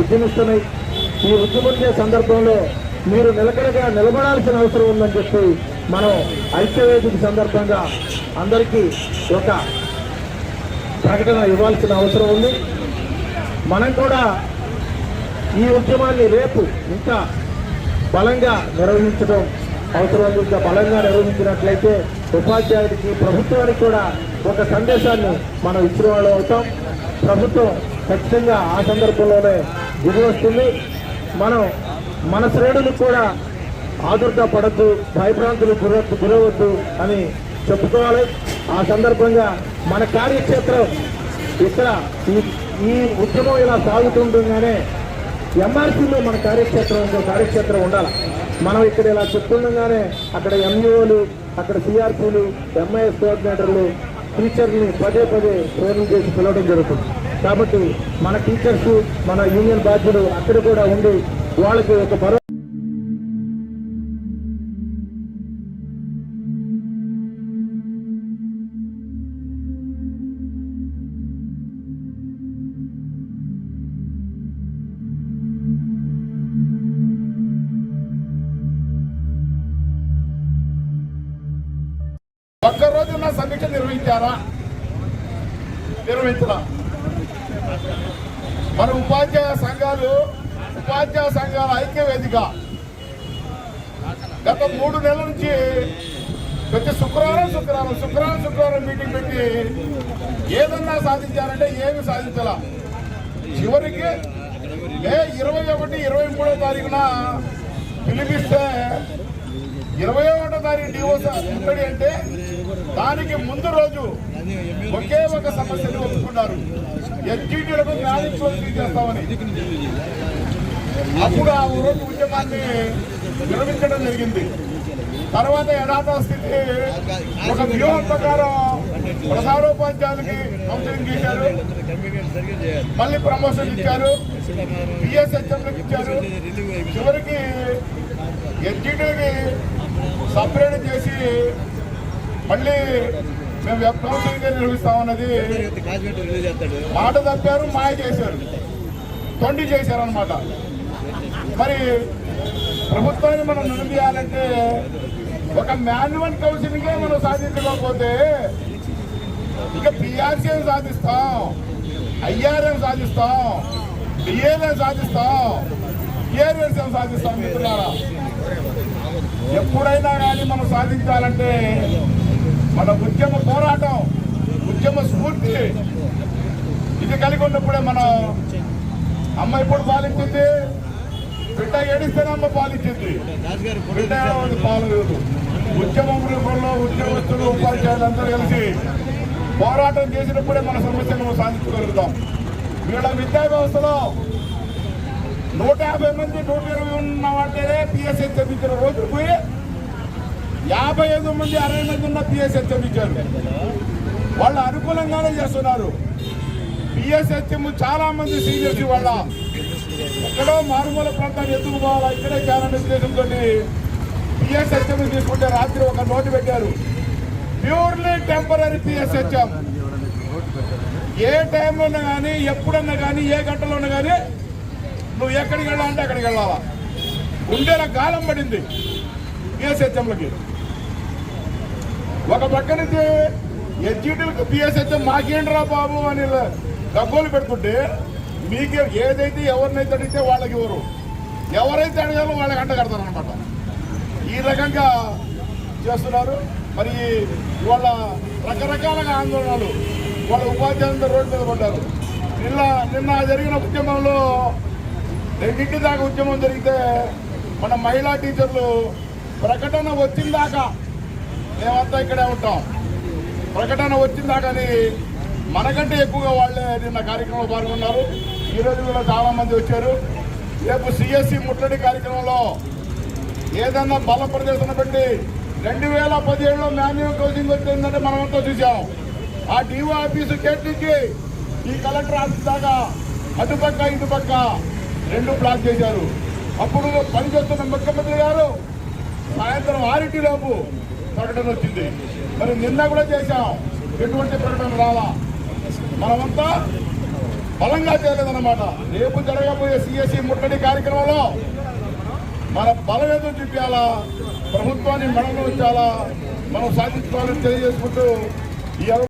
ఉద్యమిస్తున్నాయి ఈ ఉద్యమించే సందర్భంలో మీరు నిలకడగా నిలబడాల్సిన అవసరం ఉందని చెప్పి మనం ఐక్యవేదిక సందర్భంగా అందరికీ ఒక ప్రకటన ఇవ్వాల్సిన అవసరం ఉంది. మనం కూడా ఈ ఉద్యమాన్ని రేపు ఇంకా బలంగా నిర్వహించడం అవసరం ఇంకా బలంగా నిర్వహించినట్లయితే ఉపాధ్యాయుడికి ప్రభుత్వానికి కూడా ఒక సందేశాన్ని మనం ఇచ్చిన వాళ్ళు అవుతాం. ప్రభుత్వం ఖచ్చితంగా ఆ సందర్భంలోనే దిగి వస్తుంది. మనం మన శ్రేణులకు కూడా ఆదురుగా పడద్దు భయభ్రాంతులు గుర గురవద్దు అని చెప్పుకోవాలి. ఆ సందర్భంగా మన కార్యక్షేత్రం ఇక్కడ ఈ ఈ ఉద్యమం ఇలా సాగుతుండగానే ఎంఆర్సీలో మన కార్యక్షేత్రం ఇంకో కార్యక్షేత్రం ఉండాలి. మనం ఇక్కడ ఇలా చెప్తుండగానే అక్కడ ఎంఈఓలు అక్కడ సిఆర్పీలు ఎంఐఎస్ కోఆర్డినేటర్లు టీచర్ని పదే పదే ట్రైనింగ్ చేసి పిలవడం జరుగుతుంది. కాబట్టి మన టీచర్స్ మన యూనియన్ బాధ్యులు అక్కడ కూడా ఉండి వాళ్ళకి ఒక భరోసా ఒక్క రోజున సమీక్ష నిర్వహించారా? నిర్వహించరా మన ఉపాధ్యాయ సంఘాలు ఉపాధ్యాయ సంఘాల ఐక్య వేదిక గత మూడు నెలల నుంచి ప్రతి శుక్రవారం శుక్రవారం శుక్రవారం శుక్రవారం మీటింగ్ పెట్టి ఏదన్నా సాధించారంటే ఏమి సాధించాల? చివరికి మే ఇరవై ఒకటి ఇరవై మూడో తారీఖున పిలిపిస్తే ఇరవై ఒకటో తారీఖు డివోర్స్ ముట్టడి అంటే దానికి ముందు రోజు ఒకే ఒక సమస్యను ఉన్నారు. ఎస్టీటీలకు న్యాయం చేస్తామని. అప్పుడు ఆ ఊరోజు ఉద్యమాన్ని నిర్మించడం జరిగింది. తర్వాత యథార్థ స్థితి ఒక వ్యూహం ప్రకారం ప్రసారోపాధ్యాయులకి కౌన్సిలింగ్ చేశారు. మళ్ళీ ప్రమోషన్ ఇచ్చారు. పిఎస్హెచ్ఎంలకు ఇచ్చారు. చివరికి ఎడ్జిటీకి సపరేట్ చేసి మళ్ళీ మేము వెబ్ కౌన్సిలింగ్ నిర్వహిస్తామన్నది మాట తప్పారు మాయ చేశారు. తొండి చేశారనమాట మరి ప్రభుత్వాన్ని మనం నిలదీయాలంటే ఒక మాన్యువల్ కౌన్సిలింగే మనం సాధించకపోతే ఇక పిఆర్సీఎం సాధిస్తాం ఐఆర్ఎం సాధిస్తాం డిఏఎం సాధిస్తాం ఏరియల్సీఎం సాధిస్తాం మిత్రులారా? ఎప్పుడైనా కానీ మనం సాధించాలంటే మన ఉద్యమ పోరాటం ఉద్యమ స్ఫూర్తి. ఇది కలిగి ఉన్నప్పుడే మనం అమ్మ ఎప్పుడు పాలించింది? బిడ్డ ఏడిస్తేనే అమ్మ పాలించింది. బిడ్డ పాలలేదు ఉద్యమం రూపంలో ఉద్యోగస్తులు ఉపాధ్యాయులు అందరూ కలిసి పోరాటం చేసినప్పుడే మన సమస్యను సాధించగలుగుతాం వీళ్ళ విద్యా వ్యవస్థలో నూట యాభై మంది నూట ఇరవై ఉన్న వాటినే పిఎస్ఎస్ చెప్పించిన రోజు పోయి యాభై ఐదు మంది అరవై మంది ఉన్న పిఎస్హెచ్ఎం ఇచ్చారు. వాళ్ళు అనుకూలంగానే చేస్తున్నారు. పిఎస్హెచ్ఎం చాలా మంది సీనియర్స్ వాళ్ళ ఎక్కడో మారుమూల ప్రాంతాన్ని ఎత్తుకు పోవాలా? ఇక్కడే చేయాలనే ఉద్దేశంతో పిఎస్హెచ్ఎం తీసుకుంటే రాత్రి ఒక నోటు పెట్టారు. Purely temporary PSHM. ఏ టైంలో కానీ ఎప్పుడన్నా కానీ ఏ గంటలో ఉన్నా కానీ నువ్వు ఎక్కడికి వెళ్ళాలంటే అక్కడికి వెళ్ళాలా? ఉండేలా కాలం పడింది పిఎస్హెచ్ఎంలకి. ఒక పక్క నుంచి ఎడ్జిటీలకు పిఎస్హెచ్ఎం మాకేంట్రా బాబు అని డబ్బులు పెడుతుంటే మీకు ఏదైతే ఎవరినైతే అడిగితే వాళ్ళకి ఇవ్వరు. ఎవరైతే అడగాలో వాళ్ళకి అంట కడతారనమాట ఈ రకంగా చేస్తున్నారు. మరి వాళ్ళ రకరకాలుగా ఆందోళనలు. వాళ్ళ ఉపాధ్యాయులందరూ రోడ్డు మీద పడ్డారు. నిన్న నిన్న జరిగిన ఉద్యమంలో రెండింటి దాకా ఉద్యమం జరిగితే మన మహిళా టీచర్లు ప్రకటన వచ్చిందాకా మేమంతా ఇక్కడే ఉంటాం. ప్రకటన వచ్చిందా కానీ మనకంటే ఎక్కువగా వాళ్ళే నిన్న కార్యక్రమంలో పాల్గొన్నారు. ఈరోజు కూడా చాలామంది వచ్చారు. రేపు సిఎస్సి ముట్టడి కార్యక్రమంలో ఏదన్నా బల ప్రదర్శన పెట్టి రెండు వేల పదిహేడులో మాన్యువల్ కౌన్సింగ్ వచ్చిందంటే మనమంతా చూసాం ఆ డిఓ ఆఫీసు గేట్ నుంచి ఈ కలెక్టర్ ఆఫీస్ దాకా అటుపక్క ఇటుపక్క రెండు బ్లాక్ చేశారు. అప్పుడు పనిచేస్తున్న ముఖ్యమంత్రి గారు సాయంత్రం ఆరింటిలోపు ప్రకటన వచ్చింది. మరి నిన్న కూడా చేశాం. ఎటువంటి ప్రకటన రాలా? మనమంతా బలంగా చేయలేదన్నమాట. రేపు జరగబోయే సిఎస్సి ముట్టడి కార్యక్రమంలో మన బలం ఏదో చూపించాలా ప్రభుత్వాన్ని మెడలో ఉంచాలా? మనం సాధించుకోవాలని తెలియజేసుకుంటూ